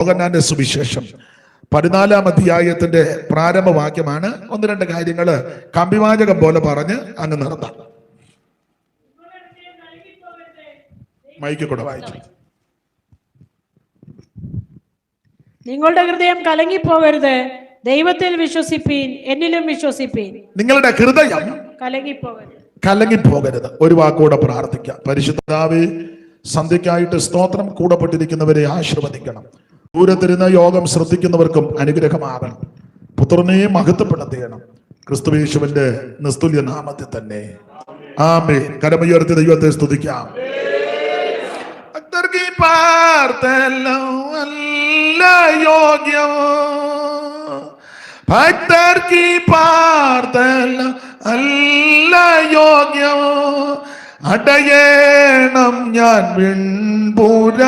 യോഹന്നാന്റെ സുവിശേഷം. പതിനാലാം അധ്യായത്തിന്റെ പ്രാരംഭവാക്യമാണ് ഒന്ന് രണ്ട് കാര്യങ്ങൾ കമ്പിവാചകം പോലെ പറഞ്ഞ് അങ്ങ് നിർത്താം. മൈക്ക് കൂടെ വായിച്ചു. നിങ്ങളുടെ ഹൃദയം കലങ്ങി കലങ്ങിപ്പോകരുത്. ദൈവത്തിൽ വിശ്വസിപ്പീൻ എന്നിലും വിശ്വസിപ്പീൻ. നിങ്ങളുടെ ഹൃദയം കലങ്ങിപ്പോകരുത്. കലങ്ങിപ്പോകരുത്. ഒരു വാക്കോടെ പ്രാർത്ഥിക്കാം. പരിശുദ്ധാവേ സന്ധ്യക്കായിട്ട് സ്തോത്രം കൂടപ്പെട്ടിരിക്കുന്നവരെ ആശീർവദിക്കണം. ദൂരത്തിരുന്ന യോഗം ശ്രദ്ധിക്കുന്നവർക്കും അനുഗ്രഹമാകണം പുത്രനെ മഹത്വപ്പെടുത്തിയണം ക്രിസ്തുവേശുവിന്റെ നിസ്തുല്യ നാമത്തിൽ തന്നെ. ആമേ കരമുയർത്തി ദൈവത്തെ സ്തുതിക്കാം. ഈ അല്ല യോഗ്യം. ഭക്തർക്ക് പാർത്തല്ല അല്ല യോഗ്യം. അടയേണം ഞാൻ വിൺപുര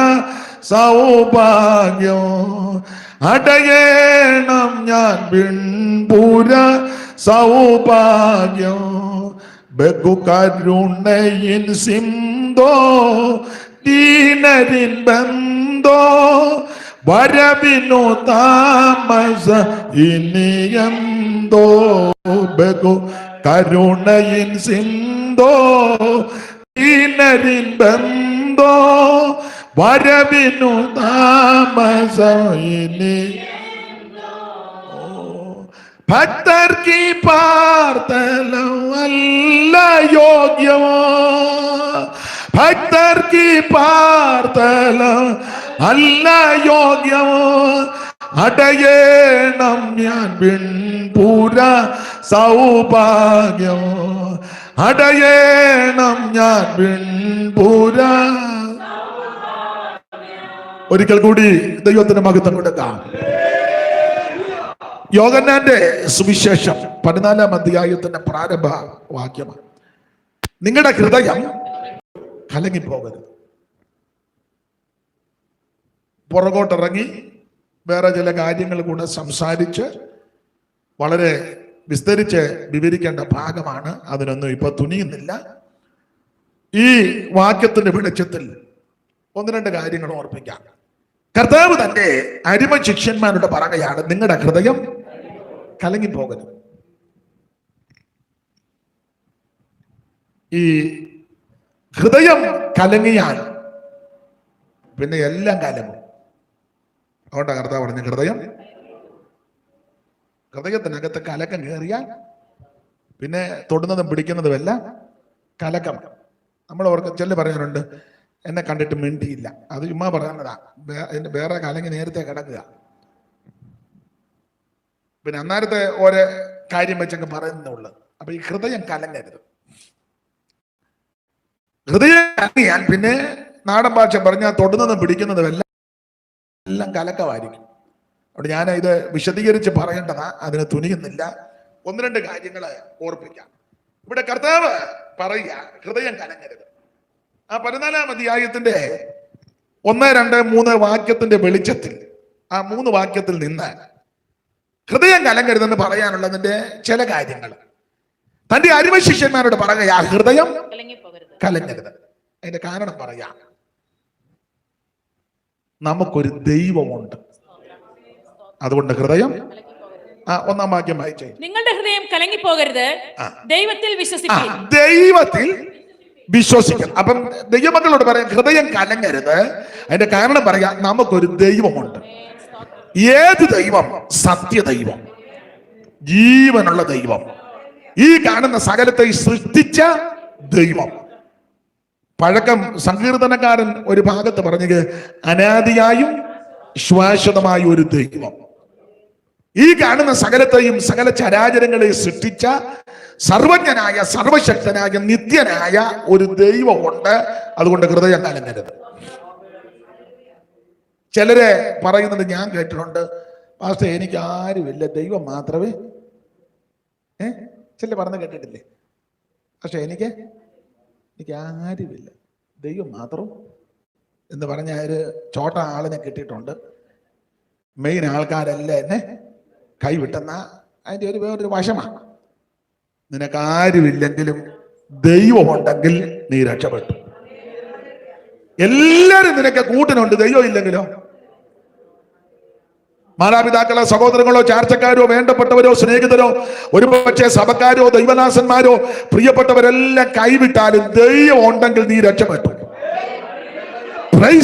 സൗഭാഗ്യം അടയേണം ഞാൻ പിൻപുര സൗഭാഗ്യം. ബഹുകരുണയിൻ സിന്ധോ ദീനരിൻ ബന്ധോ വരവിനു താമസ ഇനിയന്തോ ബഹു കരുണയിൻ സിന്ധോ ദീനരിൻ ബന്ധോ വരവിനു താമസ ഇനി ഭക്തർക്ക് പ്രാർത്ഥന അല്ല യോഗ്യമോ? ഭക്തർക്ക് പാർത്തലം അല്ല യോഗ്യമോ? അടയേണം ഞാൻ പിൻപുര സൗഭാഗ്യമോ? അടയേണം ഞാൻ പിൻപുര ഒരിക്കൽ കൂടി ദൈവത്തിന് മഹത്വം കൊടുക്കാം. യോഗന്നാന്റെ സുവിശേഷം പതിനാലാം അധ്യായത്തിന്റെ പ്രാരംഭ വാക്യമാണ്. നിങ്ങളുടെ ഹൃദയം കലങ്ങിപ്പോകരുത്. പുറകോട്ടിറങ്ങി വേറെ ചില കാര്യങ്ങൾ കൂടെ സംസാരിച്ച് വളരെ വിസ്തരിച്ച് വിവരിക്കേണ്ട ഭാഗമാണ്. അതിനൊന്നും ഇപ്പൊ തുനിയുന്നില്ല. ഈ വാക്യത്തിന്റെ വെളിച്ചത്തിൽ ഒന്ന് രണ്ട് കാര്യങ്ങൾ ഓർപ്പിക്കാം. കർത്താവ് തന്റെ അരിമ ശിഷ്യന്മാരോട് പറയുകയാണ് നിങ്ങളുടെ ഹൃദയം കലങ്ങിപ്പോകരുത്. ഈ ഹൃദയം കലങ്ങിയാൽ പിന്നെ എല്ലാം കലങ്ങും. അതുകൊണ്ടാണ് കർത്താവ് പറഞ്ഞ ഹൃദയം ഹൃദയത്തിനകത്ത് കലക്കം കയറിയാൽ പിന്നെ തൊടുന്നതും പിടിക്കുന്നതും എല്ലാം കലക്കം. നമ്മൾ ഓർക്ക് ചെല്ലു പറയാനുണ്ട് എന്നെ കണ്ടിട്ട് മിണ്ടിയില്ല. അത് ഉമ്മ പറയുന്നതാ എന്റെ വേറെ കലങ്ങി നേരത്തെ കിടക്കുക. പിന്നെ അന്നേരത്തെ ഓരോ കാര്യം വെച്ചങ്ങ് പറയുന്നുള്ളത് അപ്പൊ ഈ ഹൃദയം കലങ്ങരുത്. ഹൃദയം കലങ്ങിയാൽ പിന്നെ നാടൻ ഭാഷ പറഞ്ഞാൽ തൊടുന്നതും പിടിക്കുന്നതും എല്ലാം എല്ലാം കലക്കമായിരിക്കും. അവിടെ ഞാൻ ഇത് വിശദീകരിച്ച് പറയേണ്ടതാ. അതിനെ തുനിയുന്നില്ല. ഒന്ന് രണ്ട് കാര്യങ്ങൾ ഓർപ്പിക്കാം. ഇവിടെ കർത്താവ് പറയുക ഹൃദയം കലങ്ങരുത്. ആ പതിനാലാം അധ്യായത്തിന്റെ ഒന്ന് രണ്ട് മൂന്ന് വാക്യത്തിന്റെ വെളിച്ചത്തിൽ ആ മൂന്ന് വാക്യത്തിൽ നിന്ന് ഹൃദയം കലങ്കരുതെന്ന് പറയാനുള്ളതിന്റെ ചില കാര്യങ്ങൾ. തന്റെ അരിമ ശിഷ്യന്മാരോട് പറയുക ഹൃദയം കലങ്ങരുത്. അതിന്റെ കാരണം പറയാ നമുക്കൊരു ദൈവമുണ്ട്. അതുകൊണ്ട് ഹൃദയം ആ ഒന്നാം വാക്യം വായിച്ചേ. നിങ്ങളുടെ ഹൃദയം കലങ്ങിപ്പോകരുത്. ദൈവത്തിൽ വിശ്വസിക്കുക ദൈവത്തിൽ വിശ്വസിക്കണം. അപ്പം ദൈവമക്കളോട് പറയാം ഹൃദയം കലങ്ങരുത്. അതിന്റെ കാരണം പറയാം നമുക്കൊരു ദൈവമുണ്ട്. ഏത് ദൈവം? സത്യദൈവം. ജീവനുള്ള ദൈവം. ഈ കാണുന്ന സകലത്തെ സൃഷ്ടിച്ച ദൈവം. പഴക്കം സങ്കീർത്തനക്കാരൻ ഒരു ഭാഗത്ത് പറഞ്ഞത് അനാദിയായും ശ്വാശ്വതമായ ഒരു ദൈവം. ഈ കാണുന്ന സകലത്തെയും സകല ചരാചരങ്ങളെയും സൃഷ്ടിച്ച സർവജ്ഞനായ സർവശക്തനായ നിത്യനായ ഒരു ദൈവമുണ്ട്. അതുകൊണ്ട് ഹൃദയം കലങ്ങരുത്. ചിലരെ പറയുന്നത് ഞാൻ കേട്ടിട്ടുണ്ട്. പാസ്റ്റർ എനിക്ക് ആരുമില്ല. ദൈവം മാത്രമേ. ഏ? ചില പറഞ്ഞ് കേട്ടിട്ടില്ലേ? പക്ഷെ എനിക്ക് എനിക്ക് ആരുമില്ല. ദൈവം മാത്രം. എന്ന് പറഞ്ഞ ഒരു ചോട്ട ആളിനെ കിട്ടിയിട്ടുണ്ട്. മെയിൻ ആൾക്കാരല്ല എന്നെ? കൈവിട്ടെന്ന അതിന്റെ ഒരു വേറൊരു വശമാണ് നിനക്ക് ആരുമില്ലെങ്കിലും ദൈവമുണ്ടെങ്കിൽ നീ രക്ഷപ്പെട്ടു. എല്ലാരും നിനക്ക് കൂട്ടിനുണ്ട് ദൈവം ഇല്ലെങ്കിലോ? മാതാപിതാക്കളോ സഹോദരങ്ങളോ ചാർച്ചക്കാരോ വേണ്ടപ്പെട്ടവരോ സ്നേഹിതരോ ഒരുപക്ഷെ സഭക്കാരോ ദൈവദാസന്മാരോ പ്രിയപ്പെട്ടവരെല്ലാം കൈവിട്ടാലും ദൈവം ഉണ്ടെങ്കിൽ നീ രക്ഷപ്പെട്ടു.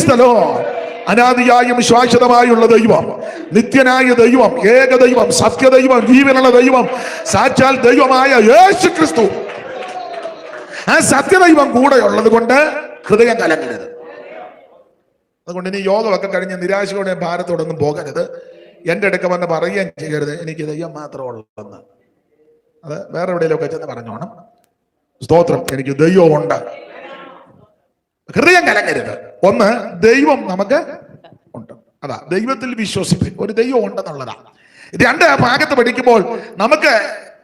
The Lord. അനാദിയായും ശാശ്വതമായുള്ള ദൈവം നിത്യനായ ദൈവം ഏക ദൈവം സത്യദൈവം ജീവനുള്ള ദൈവം സാക്ഷാൽ ദൈവമായ യേശു ക്രിസ്തു. ആ സത്യദൈവം കൂടെ ഉള്ളത് കൊണ്ട് ഹൃദയം കലങ്ങരുത്. അതുകൊണ്ട് ഇനി യോഗമൊക്കെ കഴിഞ്ഞ് നിരാശയോടെ ഭാരത്തോടൊന്നും പോകരുത്. എന്റെ അടുക്ക വന്ന് പറയുകയും ചെയ്യരുത്. എനിക്ക് ദൈവം മാത്രമേ ഉള്ളതെന്ന് അത് വേറെ എവിടെയെങ്കിലുമൊക്കെ ചെന്ന് പറഞ്ഞോണം. സ്തോത്രം. എനിക്ക് ദൈവമുണ്ട്. ഹൃദയം കലങ്ങരുത്. ഒന്ന് ദൈവം നമുക്ക് ഉണ്ട്. അതാ ദൈവത്തിൽ വിശ്വസിപ്പിൻ ഒരു ദൈവം ഉണ്ടെന്നുള്ളതാ. രണ്ട് ഭാഗത്ത് പഠിക്കുമ്പോൾ നമുക്ക്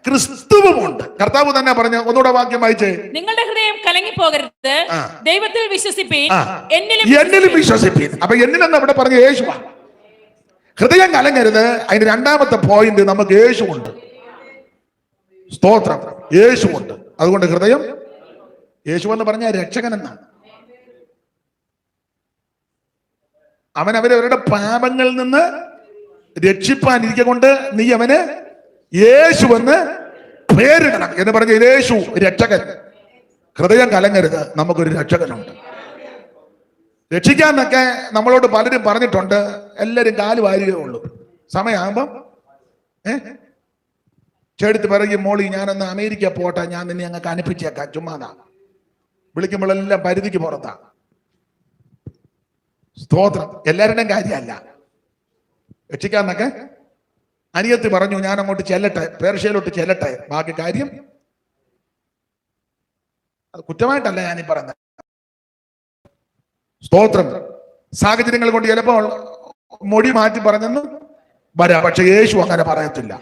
ക്രിസ്തുവുമുണ്ട്. കർത്താവ് തന്നെ പറഞ്ഞു ഒന്നുകൂടെ വാക്യം വായിച്ചേ. നിങ്ങളുടെ ഹൃദയം കലങ്ങി പോകരുത് ദൈവത്തിൽ വിശ്വസിപ്പി എന്നിലും എന്നിലും വിശ്വസിപ്പിൻ. അപ്പൊ എന്നിലെന്ന് അവിടെ പറഞ്ഞ യേശുവാ. ഹൃദയം കലങ്ങരുത്. അതിന്റെ രണ്ടാമത്തെ പോയിന്റ് നമുക്ക് യേശുവുണ്ട്. സ്തോത്രം. യേശുവുണ്ട്. അതുകൊണ്ട് ഹൃദയം യേശു എന്ന് പറഞ്ഞ രക്ഷകൻ എന്നാണ് അവൻ അവരവരുടെ പാപങ്ങളിൽ നിന്ന് രക്ഷിപ്പാൻ കൊണ്ട് നീ അവന് യേശു എന്ന് പേരിടണം എന്ന് പറഞ്ഞ യേശു രക്ഷകൻ. ഹൃദയം കലങ്ങരുത്. നമുക്കൊരു രക്ഷകനുണ്ട്. രക്ഷിക്കാന്നൊക്കെ നമ്മളോട് പലരും പറഞ്ഞിട്ടുണ്ട്. എല്ലാരും കാൽ വാരുകയേ ഉള്ളൂ. സമയമാകുമ്പം ഏ? ചേടുത്ത് പറയും മോളി ഞാനൊന്ന് അമേരിക്ക പോട്ടെ. ഞാൻ നിന്നെ അങ്ങ് അനുപ്പിച്ചേക്കാം ചുമ്മാതാ വിളിക്കുമ്പോഴെല്ലാം പരിധിക്ക് പുറത്താ. സ്തോത്രം. എല്ലാവരുടെയും കാര്യമല്ല. രക്ഷിക്കാന്നൊക്കെ അനിയത്തി പറഞ്ഞു ഞാൻ അങ്ങോട്ട് ചെല്ലട്ടെ പേർഷ്യയിലോട്ട് ചെല്ലട്ടെ ബാക്കി കാര്യം. അത് കുറ്റമായിട്ടല്ല ഈ പറയുന്നത്. സ്തോത്രം. സാഹചര്യങ്ങൾ കൊണ്ട് ചിലപ്പോൾ മൊഴി മാറ്റി പറഞ്ഞെന്ന് വരാം. പക്ഷെ യേശു അങ്ങനെ പറയത്തില്ല.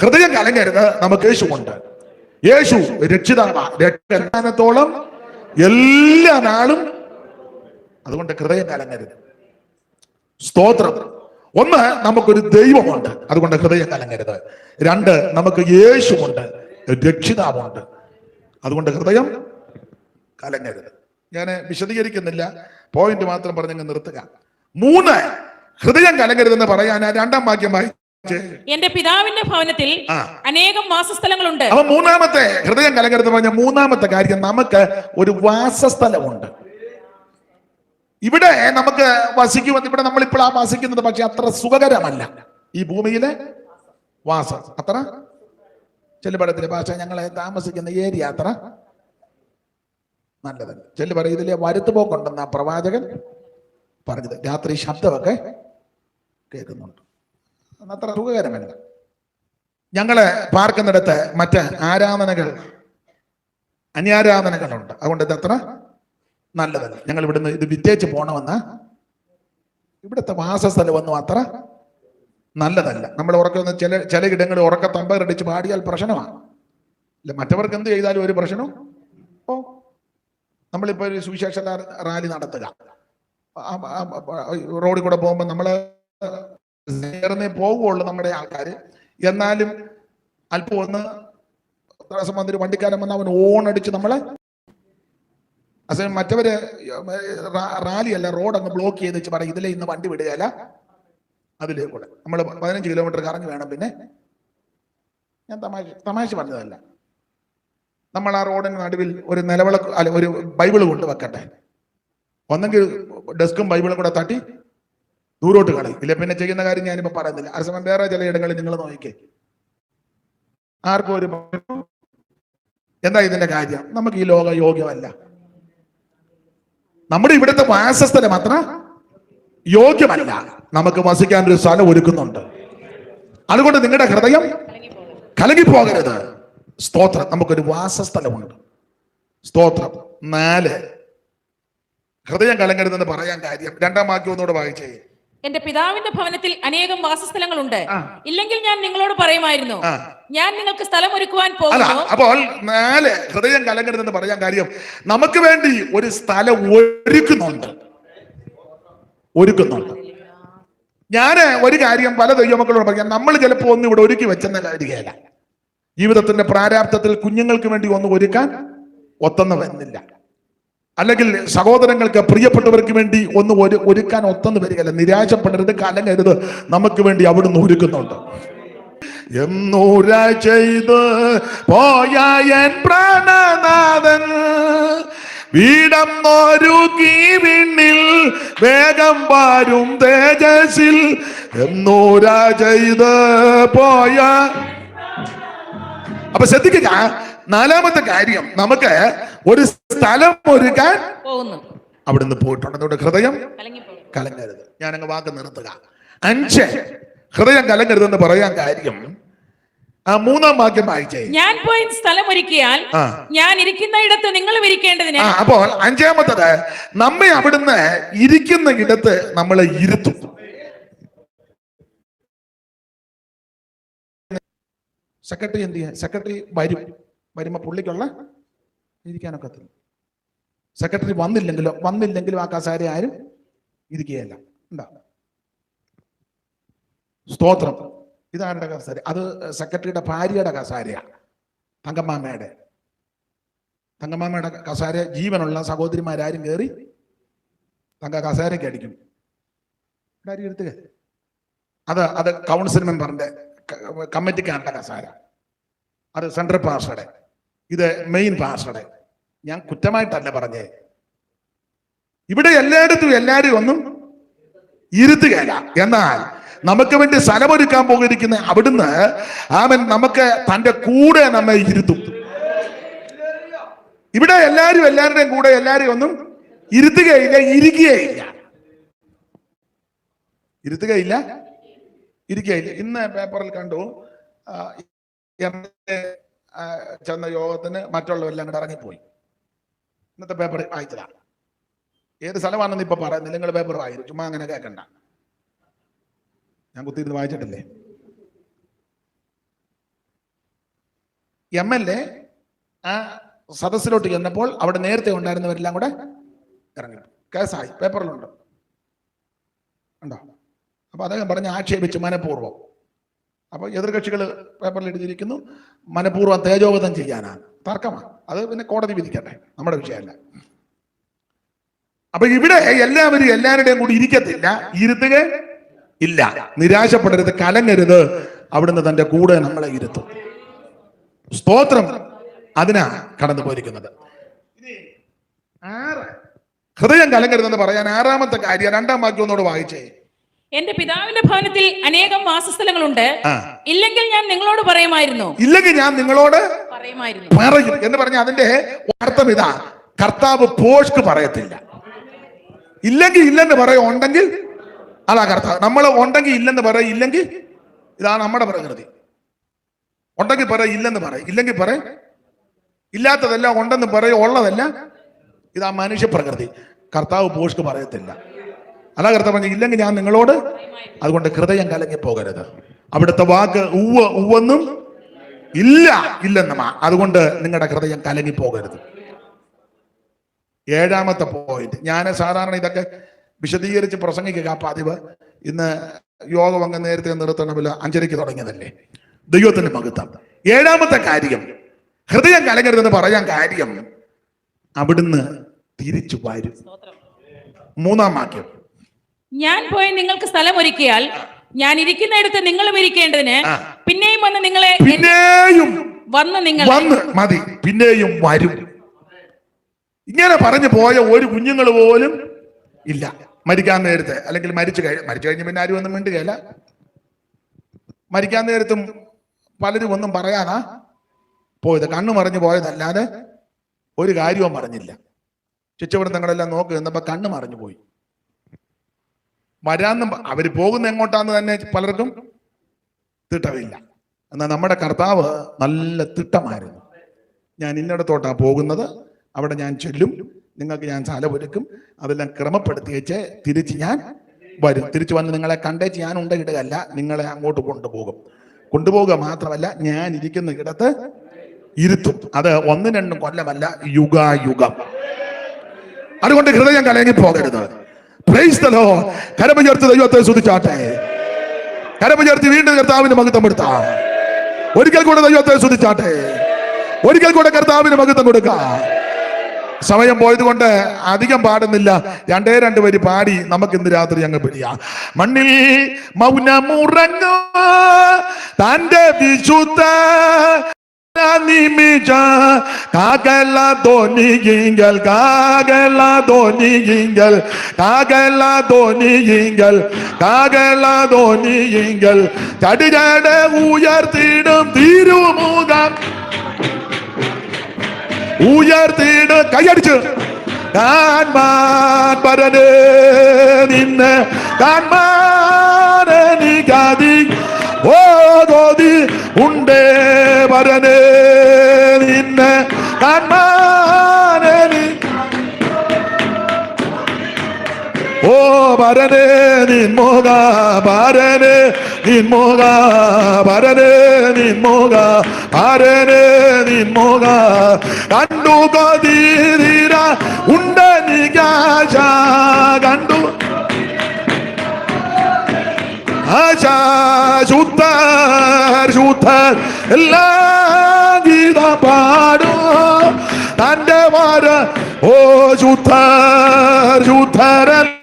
ഹൃദയം കലങ്ങരുത്. നമുക്ക് യേശു ഉണ്ട് യേശു രക്ഷിതാവാ. രക്ഷത്തോളം എല്ലാ നാളും അതുകൊണ്ട് ഹൃദയം കലങ്ങരുത് സ്തോത്രം. ഒന്ന് നമുക്കൊരു ദൈവമുണ്ട്. അതുകൊണ്ട് ഹൃദയം കലങ്ങരുത് രണ്ട് നമുക്ക് യേശുവുണ്ട്. രക്ഷിതാവുണ്ട്. അതുകൊണ്ട് ഹൃദയം കലങ്ങരുത്. ഞാൻ വിശദീകരിക്കുന്നില്ല. പോയിന്റ് മാത്രം പറഞ്ഞങ്ങ് നിർത്തുക. മൂന്ന് ഹൃദയം കലങ്ങരുതെന്ന് പറയാൻ രണ്ടാം വാക്യം വായിച്ച്. എന്റെ പിതാവിന്റെ ഭവനത്തിൽ അനേകം വാസസ്ഥലങ്ങളുണ്ട്. അപ്പൊ മൂന്നാമത്തെ ഹൃദയം കലങ്ങരുത് പറഞ്ഞ മൂന്നാമത്തെ കാര്യം നമുക്ക് ഒരു വാസസ്ഥലമുണ്ട്. ഇവിടെ നമുക്ക് വസിക്കുമെന്ന് ഇവിടെ നമ്മളിപ്പോൾ ആ വസിക്കുന്നത് പക്ഷെ അത്ര സുഖകരമല്ല. ഈ ഭൂമിയിലെ വാസ. അത്ര? ചെല്ലുപടത്തിലെ ഭാഷ ഞങ്ങളെ താമസിക്കുന്ന ഏരിയ അത്ര നല്ലതല്ല. ചെല്ലു പറയും ഇതിലെ വരുത്തുപോക്കുണ്ടെന്ന് പ്രവാചകൻ പറഞ്ഞത്. രാത്രി ശബ്ദമൊക്കെ കേൾക്കുന്നുണ്ട്. അത്ര സുഖകരമല്ല. ഞങ്ങൾ പാർക്കുന്നിടത്ത് മറ്റ് ആരാധനകൾ അന്യാരാധനകളുണ്ട്. അതുകൊണ്ട് ഇത് അത്ര നല്ലതല്ല. ഞങ്ങൾ ഇവിടുന്ന് ഇത് വിറ്റേച്ച് പോണമെന്ന് ഇവിടുത്തെ വാസസ്ഥലമൊന്നും അത്ര നല്ലതല്ല. നമ്മൾ ഉറക്കുന്ന ചില ചില ഇടങ്ങളിൽ ഉറക്ക തമ്പകരടിച്ച് പാടിയാൽ പ്രശ്നമാണ്. ഇല്ല മറ്റവർക്ക് എന്ത് ചെയ്താലും ഒരു പ്രശ്നവും ഓ നമ്മളിപ്പോ ഒരു സുവിശേഷ റാലി നടത്തുക. റോഡിൽ കൂടെ പോകുമ്പോൾ നമ്മൾ നേർന്നേ പോകുള്ളൂ നമ്മുടെ ആൾക്കാര്. എന്നാലും അല്പം ഒന്ന് തടസ്സം വന്നൊരു വണ്ടിക്കാരൻ വന്ന് അവൻ ഓണടിച്ച് നമ്മളെ അസമയം മറ്റവര് റാലി അല്ല റോഡ് അങ്ങ് ബ്ലോക്ക് ചെയ്ത് വെച്ച് പറയും ഇതിലെ ഇന്ന് വണ്ടി വിടുകയല്ല. അതിലേ കൂടെ. നമ്മൾ പതിനഞ്ച് കിലോമീറ്റർ കറങ്ങി വേണം പിന്നെ. ഞാൻ തമാശ തമാശ പറഞ്ഞതല്ല. നമ്മൾ ആ റോഡിന് നടുവിൽ ഒരു നിലവിളക്ക് അല്ല ഒരു ബൈബിൾ കൊണ്ട് വെക്കട്ടെ. ഒന്നെങ്കിൽ ഡെസ്കും ബൈബിളും കൂടെ തട്ടി ദൂരോട്ട് കളയും. ഇല്ല പിന്നെ ചെയ്യുന്ന കാര്യം ഞാനിപ്പോൾ പറയുന്നില്ല. ആ സമയം വേറെ ചില ഇടങ്ങളിൽ നിങ്ങൾ നോക്കിക്കേ. ആർക്കും ഒരു എന്താ ഇതിന്റെ കാര്യം? നമുക്ക് ഈ ലോക യോഗ്യമല്ല. നമ്മുടെ ഇവിടുത്തെ വാസസ്ഥലം അത്ര യോഗ്യമല്ല. നമുക്ക് വസിക്കാൻ ഒരു സ്ഥലം ഒരുക്കുന്നുണ്ട്. അതുകൊണ്ട് നിങ്ങളുടെ ഹൃദയം കലങ്ങിപ്പോകരുത്. സ്തോത്രം. നമുക്കൊരു വാസസ്ഥലമുണ്ട്. സ്തോത്രം. നാല്. ഹൃദയം കലങ്ങരുതെന്ന് പറയാൻ കാര്യം. രണ്ടാം വാക്യം ഒന്നുകൂടെ വായിച്ചേ. എന്റെ പിതാവിന്റെ ഭവനത്തിൽ അനേകം വാസസ്ഥലങ്ങളുണ്ട്. ഇല്ലെങ്കിൽ ഞാൻ നിങ്ങളോട് പറയുമായിരുന്നു ഞാൻ നിങ്ങൾക്ക് സ്ഥലം ഒരുക്കുവാൻ പോകുന്നു. അപ്പോൾ നാല് ഹൃദയം കലങ്ങരുതെന്ന് പറയാൻ കാര്യം നമുക്ക് വേണ്ടി ഒരു സ്ഥലം ഒരുക്കുന്നുണ്ട്. ഒരുക്കുന്നുണ്ട്. ഞാൻ ഒരു കാര്യം പല ദൈവമക്കളോട് പറയാം നമ്മൾ ചിലപ്പോൾ ഒന്നും ഇവിടെ ഒരുക്കി വെച്ചെന്ന കാര്യമല്ല. ജീവിതത്തിന്റെ പ്രാരാബ്ധത്തിൽ കുഞ്ഞുങ്ങൾക്ക് വേണ്ടി ഒന്നും ഒരുക്കാൻ ഒത്തൊന്നും വരുന്നില്ല. അല്ലെങ്കിൽ സഹോദരങ്ങൾക്ക് പ്രിയപ്പെട്ടവർക്ക് വേണ്ടി ഒന്ന് ഒരു ഒരുക്കാൻ ഒത്തെന്ന് വരികയല്ല. നിരാശപ്പെടരുത് കലങ്ങരുത്. നമുക്ക് വേണ്ടി അവിടുന്ന് ഒരുക്കുന്നുണ്ട്. എന്നൂര ചെയ്ത് പോയ എൻ പ്രാണനാഥൻ വീടം വിണ്ണിൽ വേഗം പാരും തേജസിൽ എന്നൂര ചെയ്ത് പോയ അപ്പൊ ശ്രദ്ധിക്കുക. നാലാമത്തെ കാര്യം നമുക്ക് ഒരു സ്ഥലം ഒരുക്കാൻ പോകുന്നു അവിടുന്ന് പോയിട്ടുണ്ട്. അതുകൊണ്ട് ഹൃദയം കലങ്ങരുത്. ഞാൻ അങ്ങ് വാക്ക് നിർത്തുക. അഞ്ച് ഹൃദയം കലങ്ങരുത് എന്ന് പറയാൻ കാര്യം ആ മൂന്നാം വാക്യം വായിച്ചേ. ഞാൻ പോയി സ്ഥലം ഒരുക്കിയാൽ ഞാൻ ഇരിക്കുന്ന ഇടത്ത് നിങ്ങൾ ഇരിക്കേണ്ടതിന് അപ്പോൾ അഞ്ചാമത്തത് നമ്മെ അവിടുന്ന് ഇരിക്കുന്ന ഇടത്ത് നമ്മളെ ഇരുത്തും. സെക്രട്ടറി എന്ത് ചെയ്യാൻ സെക്രട്ടറി വരും. വരുമ്പോ പുള്ളിക്കുള്ള ഇരിക്കാനൊക്കെ സെക്രട്ടറി വന്നില്ലെങ്കിലോ വന്നില്ലെങ്കിലും ആ കസാര ആരും ഇരിക്കുകയല്ല. ഉണ്ടാവും സ്തോത്രം. ഇതാരുടെ കസാര? അത് സെക്രട്ടറിയുടെ ഭാര്യയുടെ കസാരയാണ് തങ്കമ്മാമ്മയുടെ. തങ്കമ്മാമ്മയുടെ കസാര ജീവനുള്ള സഹോദരിമാരാരും കയറി തങ്ക കസാരയ്ക്ക് അടിക്കും. കാര്യം എടുത്തുക അത് അത് കൗൺസിൽ മെമ്പറിന്റെ കമ്മിറ്റിക്കാരുടെ കസാര. അത് സെൻട്രൽ പാർഷയുടെ ഇത് മെയിൻ ഭാഷയുടെ ഞാൻ കുറ്റമായിട്ടല്ല പറഞ്ഞേ. ഇവിടെ എല്ലായിടത്തും എല്ലാവരും ഒന്നും ഇരുത്തുകയല്ല. എന്നാൽ നമുക്ക് വേണ്ടി സ്ഥലമൊരുക്കാൻ പോയിരിക്കുന്ന അവിടുന്ന് ആമൻ നമുക്ക് തന്റെ കൂടെ നമ്മെ ഇരുത്തും. ഇവിടെ എല്ലാവരും എല്ലാവരുടെയും കൂടെ എല്ലാവരെയും ഒന്നും ഇരുത്തുകയില്ല ഇരിക്കുകയില്ല. ഇരുത്തുകയില്ല ഇരിക്കുകയില്ല. ഇന്ന് പേപ്പറിൽ കണ്ടു ചെന്ന യോഗത്തിന് മറ്റുള്ളവരെല്ലാം കൂടെ ഇറങ്ങിപ്പോയി. ഇന്നത്തെ പേപ്പർ വായിച്ചതാണ് ഏത് സ്ഥലമാണെന്ന് ഇപ്പൊ പറയുന്നത് നിങ്ങൾ പേപ്പർ വായിരുന്നു ചുമ്മാ അങ്ങനെ കേൾക്കണ്ട ഞാൻ കുത്തിയിരുന്ന് വായിച്ചിട്ടില്ലേ? എം എൽ എ ആ സദസ്സിലോട്ട് ചെന്നപ്പോൾ അവിടെ നേരത്തെ ഉണ്ടായിരുന്നവരെല്ലാം കൂടെ ഇറങ്ങി കേസായി. പേപ്പറിലുണ്ട്. ഉണ്ടോ? അപ്പൊ അദ്ദേഹം പറഞ്ഞ് ആക്ഷേപിച്ചു മനഃപൂർവം. അപ്പൊ എതിർകക്ഷികൾ പേപ്പറിൽ എഴുതിയിരിക്കുന്നു മനഃപൂർവം തേജോവധം ചെയ്യാനാണ്. തർക്കമാണ്. അത് പിന്നെ കോടതി വിധിക്കട്ടെ. നമ്മുടെ വിഷയമല്ല. അപ്പൊ ഇവിടെ എല്ലാവരും എല്ലാവരുടെയും കൂടി ഇരിക്കത്തില്ല. ഇരുത്തുക? ഇല്ല. നിരാശപ്പെടരുത്. കലങ്ങരുത്. അവിടുന്ന് തന്റെ കൂടെ നമ്മളെ ഇരുത്തും. സ്തോത്രം അതിനാ കടന്നു പോയിരിക്കുന്നത്. ഹൃദയം കലങ്ങരുതെന്ന് പറയാൻ ആറാമത്തെ കാര്യം രണ്ടാം വാക്യം ഒന്നോട് വായിച്ചേ. എന്റെ പിതാവിന്റെ ഭവനത്തിൽ അനേകം വാസസ്ഥലങ്ങളുണ്ട്. ഇല്ലെങ്കിൽ ഞാൻ നിങ്ങളോട് പറയുമായിരുന്നു. ഇല്ലെങ്കിൽ ഞാൻ നിങ്ങളോട് പറയുമായിരുന്നു. പറയും എന്ന് പറഞ്ഞ അതിന്റെ അർത്ഥം ഇതാ. കർത്താവ് പോഷ്ക്ക് പറയത്തില്ല. ഇല്ലെങ്കിൽ ഇല്ലെന്ന് പറയും ഉണ്ടെങ്കിൽ അതാ കർത്താവ്. നമ്മൾ ഉണ്ടെങ്കിൽ ഇല്ലെന്ന് പറയും ഇല്ലെങ്കിൽ ഇതാ നമ്മുടെ പ്രകൃതി. ഉണ്ടെങ്കിൽ പറയും ഇല്ലെന്ന് പറയും. ഇല്ലെങ്കിൽ പറയും ഇല്ലാത്തതല്ല ഉണ്ടെന്ന് പറയും ഉള്ളതല്ല ഇതാ മനുഷ്യ പ്രകൃതി. കർത്താവ് പോഷ്ക്ക് പറയത്തില്ല. അതാ കർത്താവ് പറഞ്ഞു ഇല്ലെങ്കിൽ ഞാൻ നിങ്ങളോട് അതുകൊണ്ട് ഹൃദയം കലങ്ങി പോകരുത്. അവിടുത്തെ വാക്ക് ഉവ്വ ഉവ്വെന്നും ഇല്ല ഇല്ലെന്നുമാ. അതുകൊണ്ട് നിങ്ങളുടെ ഹൃദയം കലങ്ങി പോകരുത്. ഏഴാമത്തെ പോയിന്റ് ഞാൻ സാധാരണ ഇതൊക്കെ വിശദീകരിച്ച് പ്രസംഗിക്കുക. പതിവ്. ഇന്ന് യോഗം അങ്ങ് നേരത്തെ നിർത്തണമില്ല അഞ്ചരയ്ക്ക് തുടങ്ങിയതല്ലേ? ദൈവത്തിന്റെ മഹത്വം. ഏഴാമത്തെ കാര്യം. ഹൃദയം കലങ്ങരുതെന്ന് പറയാൻ കാര്യം അവിടുന്ന് തിരിച്ചു വരും. മൂന്നാം വാക്യം. ഞാൻ പോയി നിങ്ങൾക്ക് സ്ഥലം ഒരുക്കിയാൽ ഞാൻ ഇരിക്കുന്ന ഇടത്ത് നിങ്ങളും ഇരിക്കേണ്ടതിന് പിന്നെയും വന്ന് നിങ്ങളെ പിന്നെയും വന്ന് നിങ്ങൾ വന്ന് മതി. പിന്നെയും വരും. ഇങ്ങനെ പറഞ്ഞു പോയ ഒരു കുഞ്ഞുങ്ങൾ പോലും ഇല്ല. മരിക്കാൻ നേരത്തെ. അല്ലെങ്കിൽ മരിച്ചു കഴിഞ്ഞ മരിച്ചു കഴിഞ്ഞ പിന്നെ ആരും ഒന്നും മിണ്ടുകയല്ല. മരിക്കാൻ നേരത്തും പലരും ഒന്നും പറയാനാ പോയത്. കണ്ണു മറിഞ്ഞു പോയതല്ലാതെ ഒരു കാര്യവും പറഞ്ഞില്ല. ചുറ്റുവൃത്തങ്ങളെല്ലാം നോക്കി നിന്നപ്പോ കണ്ണു മറിഞ്ഞു പോയി. വരാന്നും അവർ പോകുന്ന എങ്ങോട്ടാന്ന് തന്നെ പലർക്കും തിട്ടമില്ല എന്നാൽ നമ്മുടെ കർത്താവ് നല്ല തിട്ടമായിരുന്നു. ഞാൻ ഇന്നിടത്തോട്ടാണ് പോകുന്നത്. അവിടെ ഞാൻ ചെല്ലും. നിങ്ങൾക്ക് ഞാൻ സ്ഥലമൊരുക്കും അതെല്ലാം ക്രമപ്പെടുത്തി വെച്ച് തിരിച്ച് ഞാൻ വരും. തിരിച്ചു വന്ന് നിങ്ങളെ കണ്ടേച്ച് ഞാൻ ഉണ്ടകിടുകയല്ല നിങ്ങളെ അങ്ങോട്ട് കൊണ്ടുപോകും. കൊണ്ടുപോകുക മാത്രമല്ല ഞാൻ ഇരിക്കുന്ന ഇടത്ത് ഇരുത്തും. അത് ഒന്നും രണ്ടും കൊല്ലമല്ല യുഗായുഗം. അതുകൊണ്ട് ഹൃദയം കലങ്ങി പോകരുത് കരമചേർത്ത് ദൈവത്തെ സ്തുതിച്ചാട്ടെ. കരമചേർത്ത് വീണ്ടും കർത്താവിന്റെ മഹത്വം കൊടുത്താം. ഒരിക്കൽ കൂടെ ദൈവത്തെ സ്തുതിച്ചാട്ടെ. ഒരിക്കൽ കൂടെ കർത്താവിന് മഹത്വം കൊടുക്ക. സമയം പോയത് കൊണ്ട് അധികം പാടുന്നില്ല. രണ്ടേ രണ്ട് പേര് പാടി നമുക്ക് ഇന്ന് രാത്രി അങ്ങ് പിടിയാ. മണ്ണിൽ മൗനമുറങ്ങ തന്റെ വിശുദ്ധ காகெல்லாம் தோணியுங்கள் காகெல்லாம் தோணியுங்கள் காகெல்லாம் தோணியுங்கள் காகெல்லாம் தோணியுங்கள் தடிகட உயர்த்திடும் திருமுகம் உயர்த்திடும் கையடிச்சு நான் மான் பரது நின்ன நான் மான் ഭരനെ നിൻമോക ഭരനെ നിൻമോക ഭരനെ നിൻമോക ഭരനെ നിൻമോക കണ്ടു കൊതീര ഉണ്ട നികാശ കണ്ടു. ആശ ശുദ്ധർ ശുദ്ധർ എല്ലാ ഗീത പാടോ. തന്റെ വാര ഓ ശുദ്ധർ ശുദ്ധരല്ല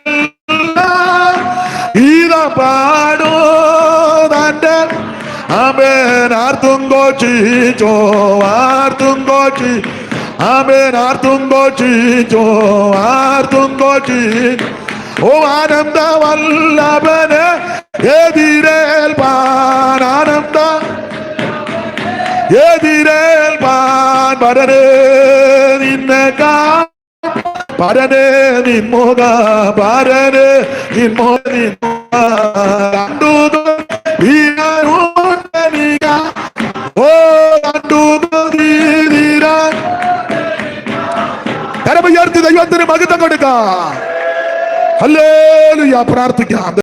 ആമേൻ ആർത്തും കോച്ചിച്ചോ ആർത്തും ആമേൻ ആർത്തും കോച്ചിച്ചോ ആർത്തും കോച്ചി ഓ ആനന്ദ വല്ലഭന് എതിരേൽപ്പാൻ ആനന്ദ. എതിരേൽപ്പാൻ പരനെ നിന്നെ പരനേ നിൻമുഖ പരനേ നിൻമുഖ കണ്ടു കൊടുക്കാം ഹല്ലേലൂയ പ്രാർത്ഥിക്കാം.